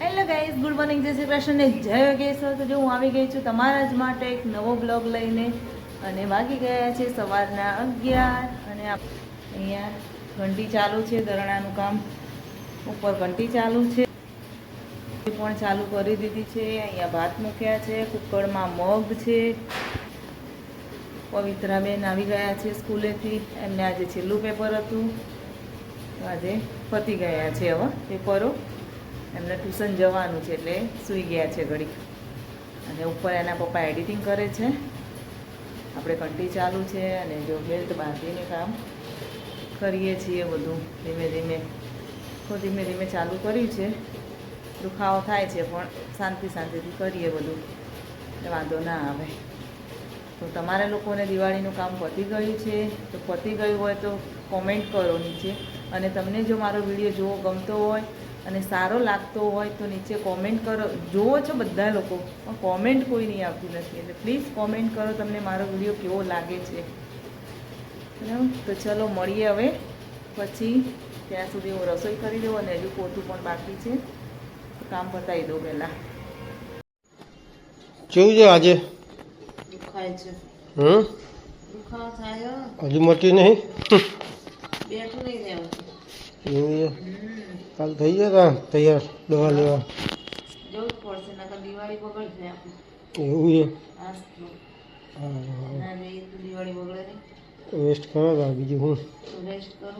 Hello guys good morning જય શ્રી કૃષ્ણ ને જય યોગેશ્વર તો જો હું આવી ગઈ છું તમારા જ માટે એક નવો બ્લોગ લઈને. અને વાગી ગયા છે સવારના અગિયાર અને અહીંયા ઘંટી ચાલુ છે દરણાનું કામ ઉપર ઘંટી ચાલુ છે. પણ ચાલુ કરી દીધી છે. અહીંયા ભાત મૂક્યા છે, કુકરમાં મગ છે. પવિત્રાબેન આવી ગયા છે સ્કૂલેથી. એમને આજે છેલ્લું પેપર હતું. આજે પતી ગયા છે હવે પેપરો એમને ટ્યુશન જવાનું છે એટલે સૂઈ ગયા છે ઘડીક. અને ઉપર એના પપ્પા એડિટિંગ કરે છે. આપણે કંટી ચાલુ છે અને જો બેલ્ટ બાંધીને કામ કરીએ છીએ બધું ધીમે ધીમે. તો ધીમે ધીમે ચાલુ કર્યું છે. દુખાવો થાય છે, પણ શાંતિ શાંતિથી કરીએ બધું. એટલે વાંધો ના આવે. તો તમારા લોકોને દિવાળીનું કામ પતી ગયું છે, તો પતી ગયું હોય તો કોમેન્ટ કરો નીચે. અને તમને જો મારો વીડિયો જોવો ગમતો હોય અને સારો લાગતો હોય તો નીચે કોમેન્ટ કરો. જુઓ છો બધા લોકો પણ કોમેન્ટ કોઈ નહીં આવતી નથી. એટલે પ્લીઝ કોમેન્ટ કરો તમને મારો વીડિયો કેવો લાગે છે. બરાબર? તો ચલો મળીએ હવે. પછી ત્યાં સુધી હું રસોઈ કરી દઉં અને હજુ પોતું પણ બાકી છે. કામ પતાવી દઉં પહેલાં. કેવું છે આજે? દુખાય છે. હમ? દુખાવો થાય હજુ મટી નહીં? બેઠું નહીં રહેવું એવું કાલ થઈ ગયા તા તૈયાર દવા લેવા. જવું પડશે નકર દિવાળી બગડશે એવું છે? હા દિવાળી બગડે નહીં. વેસ્ટ કરો તા બીજું હું? તો રેસ્ટ કરો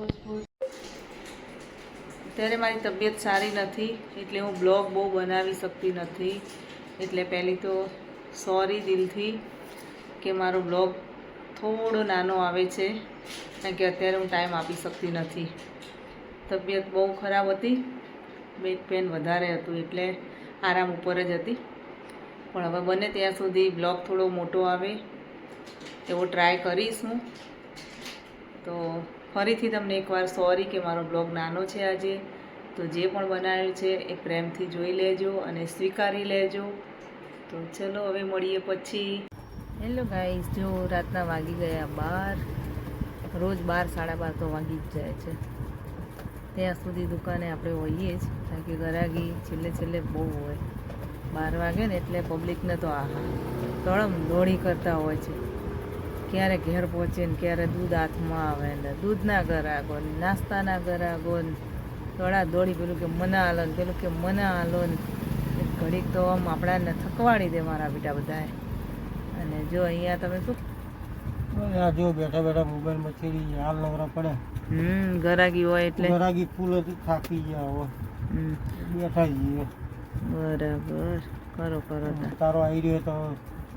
અત્યારે મારી તબિયત સારી નથી એટલે હું બ્લોગ બહુ બનાવી શકતી નથી. એટલે પહેલી તો સોરી દિલથી કે મારો બ્લોગ થોડો નાનો આવે છે કારણ કે અત્યારે હું ટાઈમ આપી શકતી નથી. તબિયત બહુ ખરાબ હતી. બેક પેન વધારે હતું એટલે આરામ ઉપર જ હતી. પણ હવે બને ત્યાં સુધી બ્લોગ થોડો મોટો આવે એવો ટ્રાય કરીશ હું. તો ફરીથી તમને એકવાર સોરી કે મારો બ્લોગ નાનો છે આજે, તો જે પણ બનાવ્યું છે એ પ્રેમથી જોઈ લેજો અને સ્વીકારી લેજો. તો ચલો હવે મળીએ પછી. હેલો ગાઈસ જો રાતના વાગી ગયા બાર, રોજ બાર, સાડા બાર તો વાગી જ જાય છે. ત્યાં સુધી દુકાને આપણે હોઈએ જ, કારણ કે ગરાગી છેલ્લે છેલ્લે બહુ હોય. બાર વાગે ને એટલે પબ્લિકને તો આહા તળમ દોડી કરતા હોય છે. ક્યારે ઘેર પહોંચે ને ક્યારે દૂધ હાથમાં આવે ને દૂધના ગરાગો ને નાસ્તાના ગરાગો ને દોડા દોડી પેલું કે મને હાલો ને પેલું કે મને હાલો ને. ઘડીક તો આમ આપણાને થકવાડી દે મારા બેટા બધાએ. અને જો અહીંયા તમે શું આ જો બેઠા બેઠા મોબાઈલમાં ચડી ગયા હાલ નવરા પડે હમ ગરાગી હોય એટલે. ગરાગી ફૂલ હતી થાકી ગયા હોય. હમ, બેઠા જઈએ બરાબર કરો કરો તારો આવી રહ્યો તો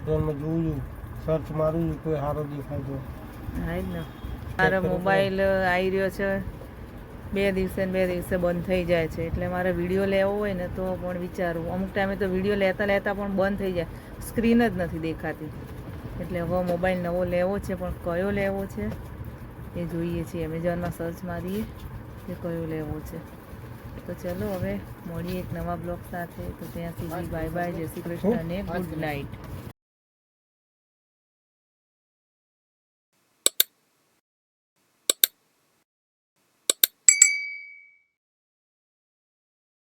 ફોનમાં જોઉં છું સર્ચ મારું છું કોઈ સારો દેખાય તો. હા ને. મારો મોબાઈલ આવી રહ્યો છે બે દિવસે બે દિવસે બંધ થઈ જાય છે. એટલે મારે વીડિયો લેવો હોય ને તો પણ વિચારવું અમુક ટાઈમે તો વીડિયો લેતા લેતા પણ બંધ થઈ જાય. સ્ક્રીન જ નથી દેખાતી. એટલે હવે મોબાઈલ નવો લેવો છે પણ કયો લેવો છે એ જોઈએ છીએ. એમેઝોનમાં સર્ચ મારીએ કે કયો લેવો છે. તો ચલો હવે મળીએ એક નવા બ્લોગ સાથે. તો ત્યાં સુધી બાય બાય જય શ્રી કૃષ્ણ અને ગુડ નાઇટ